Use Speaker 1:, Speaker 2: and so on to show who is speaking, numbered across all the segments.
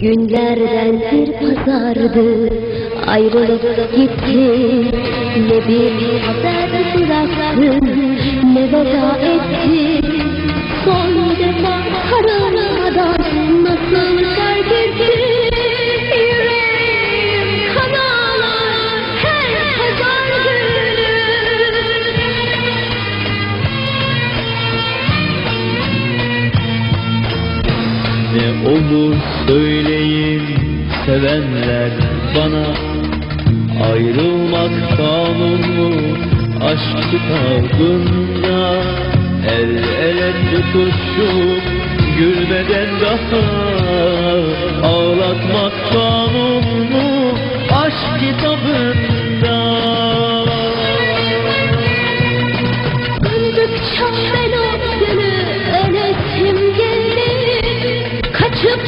Speaker 1: Günlerden bir pazardı. Ayrılıp gittin. Ne bir haber bıraktın Ne veda ettin. Son defa aramadan Nasıl
Speaker 2: olur söyleyin sevenler bana Ayrılmak kanun mu? Aşk kitabında El ele tutuşup gülmeden daha Ağlatmak kanun mu? Aşk kitabında.
Speaker 1: Andıkça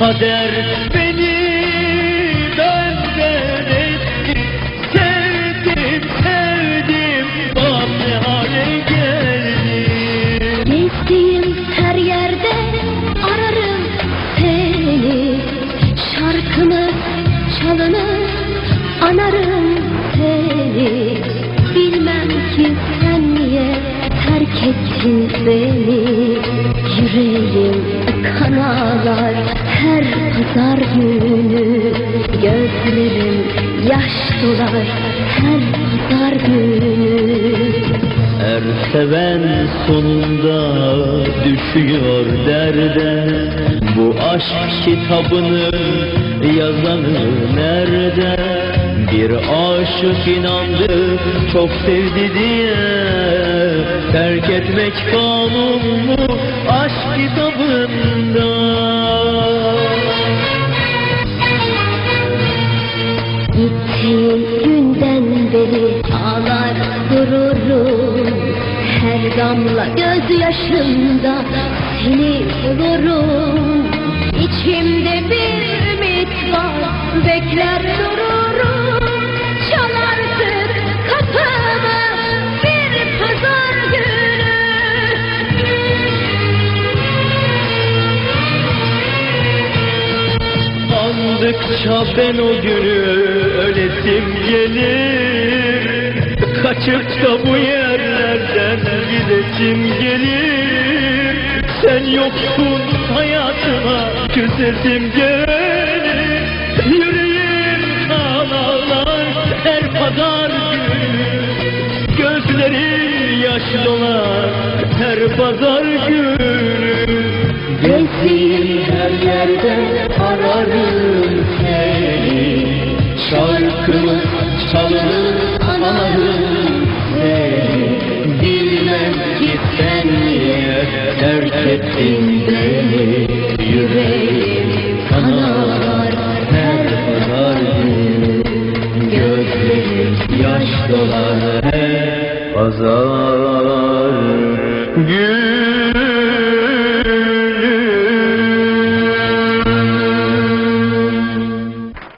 Speaker 2: Kader beni benden Sevdim sevdim bak ne hale
Speaker 1: Gezdiğim her yerde ararım seni. Şarkımı çalınır anarım seni. Bilmem ki sen niye terk beni. Yüreğim kan ağlar her pazar günü Gözlerim yaş dolar her pazar günü
Speaker 2: Her seven sonunda düşüyor derde Bu aşk kitabının yazanı nerede? Bir aşık inandı çok sevdi diye Terk etmek kanun mu aşk kitabında?
Speaker 1: Gittiğin günden beri ağlar dururum Her damla gözyaşımda seni bulurum. İçimde bir ümit var bekler dururum
Speaker 2: Andıkça ben o günü ölesim gelir. Kaçıp da bu yerlerden gidesim gelir? Sen yoksun hayatıma küsesim gelir. Yüreğim ağlar her pazar günü. Gözlerim yaş dolar her pazar günü. Gezdiğim her yerde ararım seni Şarkımı çalınır anarım seni. Bilmem ki sen niye terk ettin beni? Yüreğim kanar her pazar gün Gözlerim yaş dolar her pazar. Gün